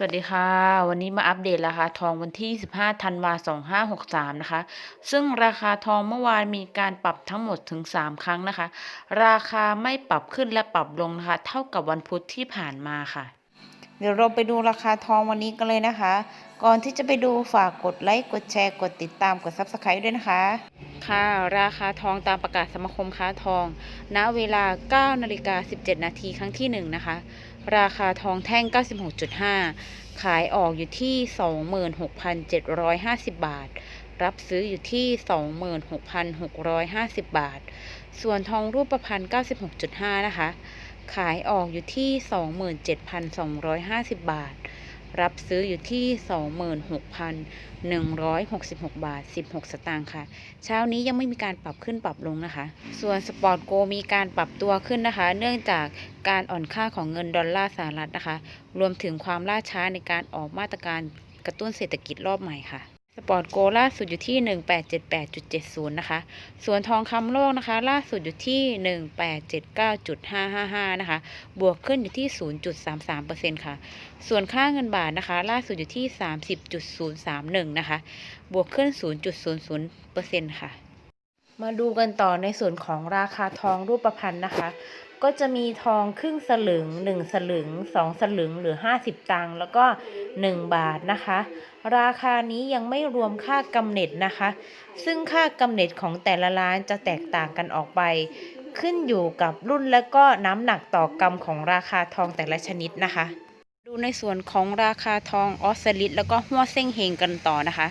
สวัสดีค่ะ วันนี้มาอัปเดตราคาทองวันที่ 15 ธันวาคม 2563 นะคะ ซึ่งราคาทองเมื่อวานมีการปรับทั้งหมดถึง 3 ครั้งนะคะ ราคาไม่ปรับขึ้นและปรับลงนะคะ เท่ากับวันพุธที่ผ่านมาค่ะ เดี๋ยวเราไปดูราคาทองวันนี้กันเลยนะคะ ก่อนที่จะไปดูฝากกดไลค์ กดแชร์ กดติดตาม กด Subscribe ด้วยนะคะ ค่ะ ราคาทองตามประกาศสมาคมค้าทอง ณ เวลา 9นาฬิกา17 นาทีครั้งที่ 1 นะคะ ราคาทองแท่ง 96.5 ขายออกอยู่ที่ 26,750 บาท รับซื้ออยู่ที่ 26,650 บาท ส่วนทองรูปพรรณ 96.5 นะคะ ขายออกอยู่ที่ 27,250 บาท รับซื้ออยู่ที่ 26,166 บาท 16 สตางค์ค่ะ เช้านี้ยังไม่มีการปรับขึ้นปรับลงนะคะ ส่วนสปอร์ตโกมีการปรับตัวขึ้นนะคะ เนื่องจากการอ่อนค่าของเงินดอลลาร์สหรัฐนะคะ รวมถึงความล่าช้าในการออกมาตรการกระตุ้นเศรษฐกิจรอบใหม่ค่ะ ปอร์ตโกล่าสุดอยู่ที่ 1878.70 นะคะ ส่วนทองคำโลกนะคะ ล่าสุดอยู่ที่ 1879.555 นะคะ บวกขึ้นอยู่ที่ 0.33%ค่ะ ส่วนค่าเงินบาทนะคะ ล่าสุดอยู่ที่ 30.031 นะคะ บวกขึ้น 0.00%ค่ะ มาดูกันต่อในส่วนของราคาทองรูปพรรณนะคะ ก็จะมีทองครึ่งสลึง 1 สลึง 2 สลึงหรือ 50 ตังค์แล้วก็ 1 บาทนะคะ ราคานี้ยังไม่รวมค่ากำเนิดนะคะ ซึ่งค่ากำเนิดของแต่ละร้านจะแตกต่างกันออกไป ขึ้นอยู่กับรุ่นและก็น้ำหนักต่อกรัมของราคาทองแต่ละชนิดนะคะ ดูในส่วนของราคาทองออสเซลิตแล้วก็หัวเส้งเฮงกันต่อนะคะ